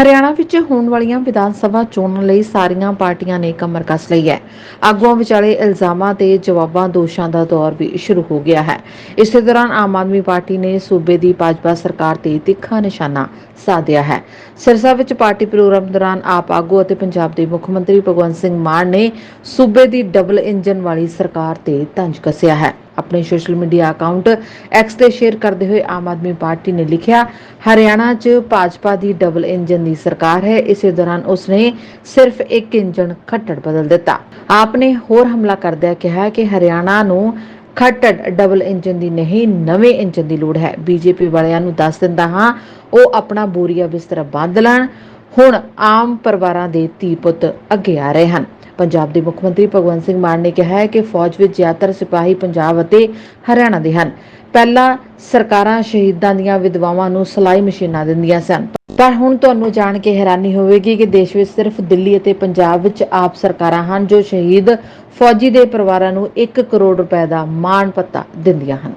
ਹਰਿਆਣਾ ਵਿੱਚ ਹੋਣ ਵਾਲੀਆਂ ਵਿਧਾਨ ਸਭਾ ਚੋਣਾਂ ਲਈ ਸਾਰੀਆਂ ਪਾਰਟੀਆਂ ਨੇ ਕਮਰ ਕੱਸ ਲਈ ਹੈ। ਆਗੂਆਂ ਵਿਚਾਲੇ ਇਲਜ਼ਾਮਾਂ ਤੇ ਜਵਾਬਾਂ ਦੋਸ਼ਾਂ ਦਾ ਦੌਰ ਵੀ ਸ਼ੁਰੂ ਹੋ ਗਿਆ ਹੈ। ਇਸੇ ਦੌਰਾਨ ਆਮ ਆਦਮੀ ਪਾਰਟੀ ਨੇ ਸੂਬੇ ਦੀ ਭਾਜਪਾ ਸਰਕਾਰ ਤੇ ਤਿੱਖਾ ਨਿਸ਼ਾਨਾ ਸਾਧਿਆ ਹੈ। ਸਿਰਸਾ ਵਿੱਚ ਪਾਰਟੀ ਪ੍ਰੋਗਰਾਮ ਦੌਰਾਨ ਆਪ ਆਗੂ ਅਤੇ ਪੰਜਾਬ ਦੇ ਮੁੱਖ ਮੰਤਰੀ ਭਗਵੰਤ ਸਿੰਘ ਮਾਨ ਨੇ ਸੂਬੇ ਦੀ ਡਬਲ ਇੰਜਨ ਵਾਲੀ ਸਰਕਾਰ ਤੇ ਤੰਜ ਕੱਸਿਆ ਹੈ। ਆਪਣੇ ਸੋਸ਼ਲ ਮੀਡੀਆ ਅਕਾਊਂਟ ਐਕਸ ਤੇ ਸ਼ੇਅਰ ਕਰਦੇ ਹੋਏ ਆਮ ਆਦਮੀ ਪਾਰਟੀ ਨੇ ਲਿਖਿਆ, ਹਰਿਆਣਾ 'ਚ ਭਾਜਪਾ ਦੀ ਡਬਲ ਇੰਜਨ ਦੀ ਸਰਕਾਰ ਹੈ, ਇਸੇ ਦੌਰਾਨ ਉਸਨੇ ਸਿਰਫ ਇੱਕ ਇੰਜਨ ਖੱਟੜ ਬਦਲ ਦਿੱਤਾ। ਆਪ ਨੇ ਹੋਰ ਹਮਲਾ ਕਰਦਿਆਂ ਕਿਹਾ ਕਿ ਹਰਿਆਣਾ ਨੂੰ ਖੱਟੜ ਡਬਲ ਇੰਜਨ ਦੀ ਨਹੀਂ, ਨਵੇਂ ਇੰਜਨ ਦੀ ਲੋੜ ਹੈ। ਬੀਜੇਪੀ ਵਾਲਿਆਂ ਨੂੰ ਦੱਸ ਦਿੰਦਾ ਹਾਂ, ਉਹ ਆਪਣਾ ਬੋਰੀਆ ਬਿਸਤਰਾ ਬੰਦ ਲੈਣ, ਹੁਣ ਆਮ ਪਰਿਵਾਰਾਂ ਦੇ ਧੀ ਪੁੱਤ ਅੱਗੇ ਆ ਰਹੇ ਹਨ। ਪੰਜਾਬ ਦੇ ਮੁੱਖ ਮੰਤਰੀ ਭਗਵੰਤ ਸਿੰਘ ਮਾਨ ਨੇ ਕਿਹਾ ਹੈ ਕਿ ਫੌਜ ਵਿੱਚ ਜ਼ਿਆਦਾਤਰ ਸਿਪਾਹੀ ਪੰਜਾਬ ਅਤੇ ਹਰਿਆਣਾ ਦੇ ਹਨ। ਪਹਿਲਾਂ ਸਰਕਾਰਾਂ ਸ਼ਹੀਦਾਂ ਦੀਆਂ ਵਿਧਵਾਵਾਂ ਨੂੰ ਸਲਾਈ ਮਸ਼ੀਨਾਂ ਦਿੰਦੀਆਂ ਸਨ। ਪਰ ਹੁਣ ਤੁਹਾਨੂੰ ਜਾਣ ਕੇ ਹੈਰਾਨੀ ਹੋਵੇਗੀ ਕਿ ਦੇਸ਼ ਵਿੱਚ ਸਿਰਫ ਦਿੱਲੀ ਅਤੇ ਪੰਜਾਬ ਵਿੱਚ ਆਪ ਸਰਕਾਰਾਂ ਹਨ ਜੋ ਸ਼ਹੀਦ ਫੌਜੀ ਦੇ ਪਰਿਵਾਰਾਂ ਨੂੰ 1 ਕਰੋੜ ਰੁਪਏ ਦਾ ਮਾਣ ਪੱਤਾ ਦਿੰਦੀਆਂ ਹਨ।